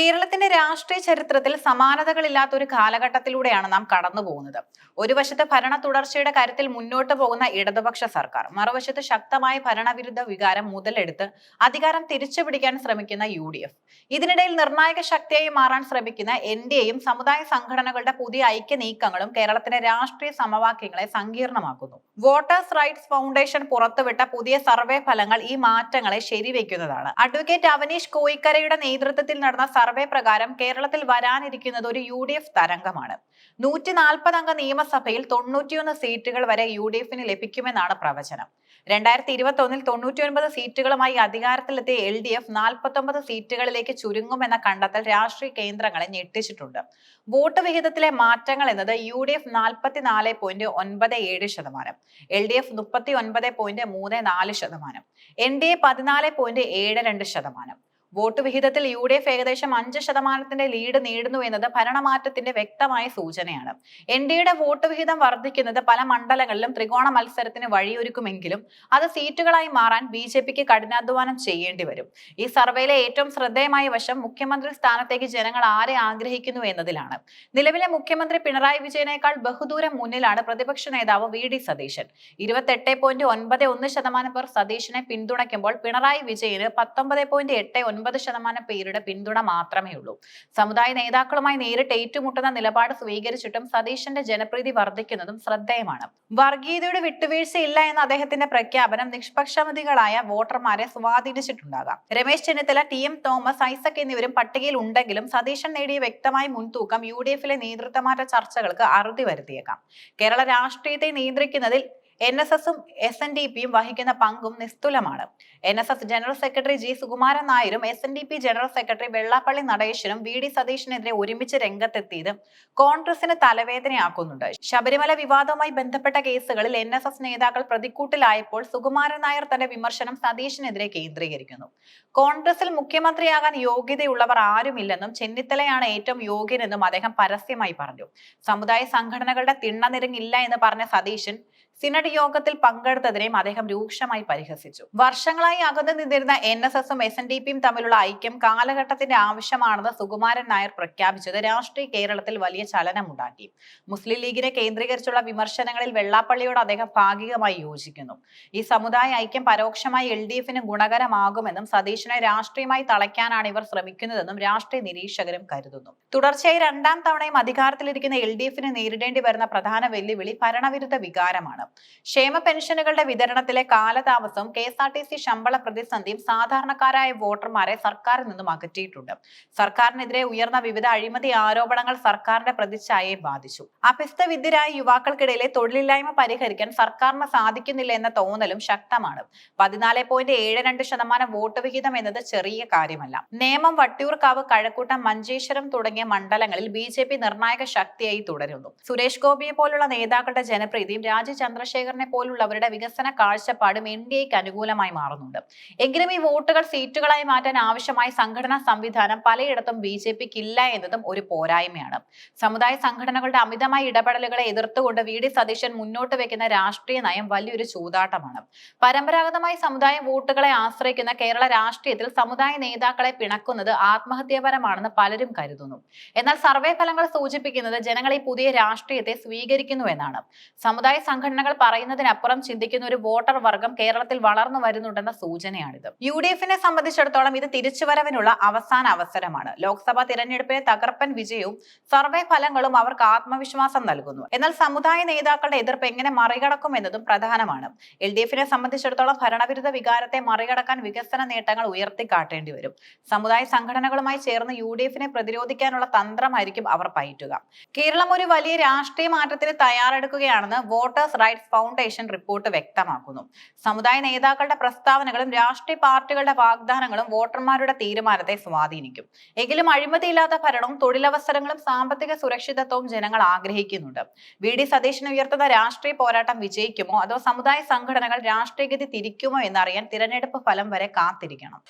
കേരളത്തിന്റെ രാഷ്ട്രീയ ചരിത്രത്തിൽ സമാനതകളില്ലാത്ത ഒരു കാലഘട്ടത്തിലൂടെയാണ് നാം കടന്നു പോകുന്നത്. ഒരു വശത്ത് ഭരണ തുടർച്ചയുടെ കാര്യത്തിൽ മുന്നോട്ട് പോകുന്ന ഇടതുപക്ഷ സർക്കാർ മറുവശത്ത് ശക്തമായ ഭരണവിരുദ്ധ വികാരം മുതലെടുത്ത് അധികാരം തിരിച്ചുപിടിക്കാൻ ശ്രമിക്കുന്ന യു ഡി എഫ് ഇതിനിടയിൽ നിർണായക ശക്തിയായി മാറാൻ ശ്രമിക്കുന്ന എൻ ഡി എയും സമുദായ സംഘടനകളുടെ പുതിയ ഐക്യ നീക്കങ്ങളും കേരളത്തിന്റെ രാഷ്ട്രീയ സമവാക്യങ്ങളെ സങ്കീർണമാക്കുന്നു. വോട്ടേഴ്സ് റൈറ്റ്സ് ഫൗണ്ടേഷൻ പുറത്തുവിട്ട പുതിയ സർവേ ഫലങ്ങൾ ഈ മാറ്റങ്ങളെ ശരിവെക്കുന്നതാണ്. അഡ്വക്കേറ്റ് അവനീഷ് കോയിക്കരയുടെ നേതൃത്വത്തിൽ നടന്ന സർവേ പ്രകാരം കേരളത്തിൽ വരാനിരിക്കുന്നത് ഒരു യു ഡി എഫ് തരംഗമാണ്. നൂറ്റി നാൽപ്പത് അംഗ നിയമസഭയിൽ തൊണ്ണൂറ്റിയൊന്ന് സീറ്റുകൾ വരെ യു ഡി എഫിന് ലഭിക്കുമെന്നാണ് പ്രവചനം. രണ്ടായിരത്തി ഇരുപത്തി ഒന്നിൽ തൊണ്ണൂറ്റിയൊൻപത് സീറ്റുകളുമായി അധികാരത്തിലെത്തിയ എൽ ഡി എഫ് നാൽപ്പത്തൊമ്പത് സീറ്റുകളിലേക്ക് ചുരുങ്ങുമെന്ന കണ്ടെത്തൽ രാഷ്ട്രീയ കേന്ദ്രങ്ങളെ ഞെട്ടിച്ചിട്ടുണ്ട്. വോട്ട് വിഹിതത്തിലെ മാറ്റങ്ങൾ എന്നത് യു ഡി എഫ് നാൽപ്പത്തിനാല് പോയിന്റ് ഒൻപത് ഏഴ് ശതമാനം എൽ ഡി എഫ് മുപ്പത്തി ഒൻപത് പോയിന്റ് മൂന്ന് നാല് ശതമാനം എൻ ഡി എ പതിനാല് പോയിന്റ് ഏഴ് രണ്ട് ശതമാനം വോട്ട് വിഹിതത്തിൽ യു ഡി എഫ് ഏകദേശം അഞ്ച് ശതമാനത്തിന്റെ ലീഡ് നേടുന്നു എന്നത് ഭരണമാറ്റത്തിന്റെ വ്യക്തമായ സൂചനയാണ്. എൻ ഡി എയുടെ വോട്ട് വിഹിതം വർദ്ധിക്കുന്നത് പല മണ്ഡലങ്ങളിലും ത്രികോണ മത്സരത്തിന് വഴിയൊരുക്കുമെങ്കിലും അത് സീറ്റുകളായി മാറാൻ ബി ജെ പിക്ക് കഠിനാധ്വാനം ചെയ്യേണ്ടി വരും. ഈ സർവേയിലെ ഏറ്റവും ശ്രദ്ധേയമായ വശം മുഖ്യമന്ത്രി സ്ഥാനത്തേക്ക് ജനങ്ങൾ ആരെ ആഗ്രഹിക്കുന്നു എന്നതിലാണ്. നിലവിലെ മുഖ്യമന്ത്രി പിണറായി വിജയനേക്കാൾ ബഹുദൂരം മുന്നിലാണ് പ്രതിപക്ഷ നേതാവ് വി ഡി സതീശൻ. ഇരുപത്തെട്ട് പോയിന്റ് ഒൻപത് ഒന്ന് ശതമാനം പേർ സതീശനെ പിന്തുണയ്ക്കുമ്പോൾ പിണറായി വിജയന് പത്തൊമ്പത് പോയിന്റ് എട്ട് ഒൻപത് ശതമാനം പേരുടെ പിന്തുണ മാത്രമേ ഉള്ളൂ. സമുദായ നേതാക്കളുമായി നേരിട്ട് ഏറ്റുമുട്ടുന്ന നിലപാട് സ്വീകരിച്ചിട്ടും സതീശന്റെ ജനപ്രീതി വർദ്ധിക്കുന്നതും ശ്രദ്ധേയമാണ്. വർഗീയതയുടെ വിട്ടുവീഴ്ചയില്ല എന്ന അദ്ദേഹത്തിന്റെ പ്രഖ്യാപനം നിഷ്പക്ഷമതികളായ വോട്ടർമാരെ സ്വാധീനിച്ചിട്ടുണ്ടാകാം. രമേശ് ചെന്നിത്തല ടി എം തോമസ് ഐസക് എന്നിവരും പട്ടികയിൽ ഉണ്ടെങ്കിലും സതീശൻ നേടിയ വ്യക്തമായ മുൻതൂക്കം യു ഡി എഫിലെ നേതൃത്വമാറ്റ ചർച്ചകൾക്ക് അറുതി വരുത്തിയേക്കാം. കേരള രാഷ്ട്രീയത്തെ നിയന്ത്രിക്കുന്നതിൽ എൻ എസ് എസും എസ് എൻ ഡി പിയും വഹിക്കുന്ന പങ്കും നിസ്തുലമാണ്. N S S general secretary G Sukumaran നായരും S N D P general secretary Vellappally നടേശനും V D സതീഷിനെതിരെ ഒരുമിച്ച് രംഗത്തെത്തിയത് കോൺഗ്രസിന് തലവേദനയാക്കുന്നുണ്ട്. ശബരിമല വിവാദവുമായി ബന്ധപ്പെട്ട കേസുകളിൽ എൻ എസ് എസ് നേതാക്കൾ പ്രതിക്കൂട്ടിലായപ്പോൾ സുകുമാരൻ നായർ തന്റെ വിമർശനം സതീഷിനെതിരെ കേന്ദ്രീകരിക്കുന്നു. കോൺഗ്രസിൽ മുഖ്യമന്ത്രിയാകാൻ യോഗ്യതയുള്ളവർ ആരുമില്ലെന്നും ചെന്നിത്തലയാണ് ഏറ്റവും യോഗ്യനെന്നും അദ്ദേഹം പരസ്യമായി പറഞ്ഞു. സമുദായ സംഘടനകളുടെ തിണ്ണനിരങ്ങില്ല എന്ന് പറഞ്ഞ സതീശൻ സിനഡ് യോഗത്തിൽ പങ്കെടുത്തതിനെയും അദ്ദേഹം രൂക്ഷമായി പരിഹസിച്ചു. വർഷങ്ങളായി അകന്നു നിന്നിരുന്ന എൻ എസ് എസും എസ് എൻ ഡി പിയും തമ്മിലുള്ള ഐക്യം കാലഘട്ടത്തിന്റെ ആവശ്യമാണെന്ന് സുകുമാരൻ നായർ പ്രഖ്യാപിച്ചത് രാഷ്ട്രീയ കേരളത്തിൽ വലിയ ചലനമുണ്ടാക്കി. മുസ്ലിം ലീഗിനെ കേന്ദ്രീകരിച്ചുള്ള വിമർശനങ്ങളിൽ വെള്ളാപ്പള്ളിയോട് അദ്ദേഹം ഭാഗികമായി യോജിക്കുന്നു. ഈ സമുദായ ഐക്യം പരോക്ഷമായി എൽ ഡി എഫിന് ഗുണകരമാകുമെന്നും സതീഷിനെ രാഷ്ട്രീയമായി തളയ്ക്കാനാണ് ഇവർ ശ്രമിക്കുന്നതെന്നും രാഷ്ട്രീയ നിരീക്ഷകരും കരുതുന്നു. തുടർച്ചയായി രണ്ടാം തവണയും അധികാരത്തിലിരിക്കുന്ന എൽ ഡി എഫിന് നേരിടേണ്ടി വരുന്ന പ്രധാന വെല്ലുവിളി ഭരണവിരുദ്ധ വികാരമാണ്. ക്ഷേമ പെൻഷനുകളുടെ വിതരണത്തിലെ കാലതാമസവും K S R T C ശമ്പള പ്രതിസന്ധിയും സാധാരണക്കാരായ വോട്ടർമാരെ സർക്കാരിൽ നിന്നും അകറ്റിയിട്ടുണ്ട്. സർക്കാരിനെതിരെ ഉയർന്ന വിവിധ അഴിമതി ആരോപണങ്ങൾ സർക്കാരിന്റെ പ്രതിച്ഛായയെ ബാധിച്ചു. അഭ്യസ്തവിദ്യരായ യുവാക്കൾക്കിടയിലെ തൊഴിലില്ലായ്മ പരിഹരിക്കാൻ സർക്കാരിന് സാധിക്കുന്നില്ല എന്ന തോന്നലും ശക്തമാണ്. പതിനാല് പോയിന്റ് ഏഴ് രണ്ട് ശതമാനം വോട്ട് വിഹിതം എന്നത് ചെറിയ കാര്യമല്ല. നേമം വട്ടിയൂർക്കാവ് കഴക്കൂട്ടം മഞ്ചേശ്വരം തുടങ്ങിയ മണ്ഡലങ്ങളിൽ ബി നിർണായക ശക്തിയായി തുടരുന്നു. സുരേഷ് ഗോപിയെ പോലുള്ള നേതാക്കളുടെ ജനപ്രീതിയും രാജ്യ ചന്ദ്രശേഖരനെ പോലുള്ളവരുടെ വികസന കാഴ്ചപ്പാടും എൻ ഡി എക്ക് അനുകൂലമായി മാറുന്നുണ്ട്. എങ്കിലും ഈ വോട്ടുകൾ സീറ്റുകളായി മാറ്റാൻ ആവശ്യമായ സംഘടനാ സംവിധാനം പലയിടത്തും ബി ജെ പിക്ക് ഇല്ല എന്നതും ഒരു പോരായ്മയാണ്. സമുദായ സംഘടനകളുടെ അമിതമായ ഇടപെടലുകളെ എതിർത്തുകൊണ്ട് വി ഡി സതീശൻ മുന്നോട്ട് വെക്കുന്ന രാഷ്ട്രീയ നയം വലിയൊരു ചൂതാട്ടമാണ്. പരമ്പരാഗതമായി സമുദായ വോട്ടുകളെ ആശ്രയിക്കുന്ന കേരള രാഷ്ട്രീയത്തിൽ സമുദായ നേതാക്കളെ പിണക്കുന്നത് ആത്മഹത്യാപരമാണെന്ന് പലരും കരുതുന്നു. എന്നാൽ സർവേ ഫലങ്ങൾ സൂചിപ്പിക്കുന്നത് ജനങ്ങൾ ഈ പുതിയ രാഷ്ട്രീയത്തെ സ്വീകരിക്കുന്നു എന്നാണ്. സമുദായ സംഘടനകൾ പറയുന്നതിനപ്പുറം ചിന്തിക്കുന്ന ഒരു വോട്ടർ വർഗം കേരളത്തിൽ വളർന്നു വരുന്നുണ്ടെന്ന സൂചനയാണിത്. യു ഡി എഫിനെ സംബന്ധിച്ചിടത്തോളം ഇത് തിരിച്ചുവരവിനുള്ള അവസാന അവസരമാണ്. ലോക്സഭാ തിരഞ്ഞെടുപ്പിലെ തകർപ്പൻ വിജയവും സർവേ ഫലങ്ങളും അവർക്ക് ആത്മവിശ്വാസം നൽകുന്നു. എന്നാൽ സമുദായ നേതാക്കളുടെ എതിർപ്പ് എങ്ങനെ മറികടക്കും എന്നതും പ്രധാനമാണ്. എൽ ഡി എഫിനെ സംബന്ധിച്ചിടത്തോളം ഭരണവിരുദ്ധ വികാരത്തെ മറികടക്കാൻ വികസന നേട്ടങ്ങൾ ഉയർത്തിക്കാട്ടേണ്ടി വരും. സമുദായ സംഘടനകളുമായി ചേർന്ന് യു ഡി എഫിനെ പ്രതിരോധിക്കാനുള്ള തന്ത്രമായിരിക്കും അവർ പയറ്റുക. കേരളം ഒരു വലിയ രാഷ്ട്രീയ മാറ്റത്തിന് തയ്യാറെടുക്കുകയാണെന്ന് വോട്ടേഴ്സ് റൈറ്റ്സ് ഫൗണ്ടേഷൻ റിപ്പോർട്ട് വ്യക്തമാക്കുന്നു. സമുദായ നേതാക്കളുടെ പ്രസ്താവനകളും രാഷ്ട്രീയ പാർട്ടികളുടെ വാഗ്ദാനങ്ങളും വോട്ടർമാരുടെ തീരുമാനത്തെ സ്വാധീനിക്കും. എങ്കിലും അഴിമതിയില്ലാത്ത ഭരണവും തൊഴിലവസരങ്ങളും സാമ്പത്തിക സുരക്ഷിതത്വവും ജനങ്ങൾ ആഗ്രഹിക്കുന്നുണ്ട്. വി ഡി സതീശൻ ഉയർത്തുന്ന രാഷ്ട്രീയ പോരാട്ടം വിജയിക്കുമോ? അതോ സമുദായ സംഘടനകൾ രാഷ്ട്രീയഗതി തിരിക്കുമോ എന്നറിയാൻ തിരഞ്ഞെടുപ്പ് ഫലം വരെ കാത്തിരിക്കണം.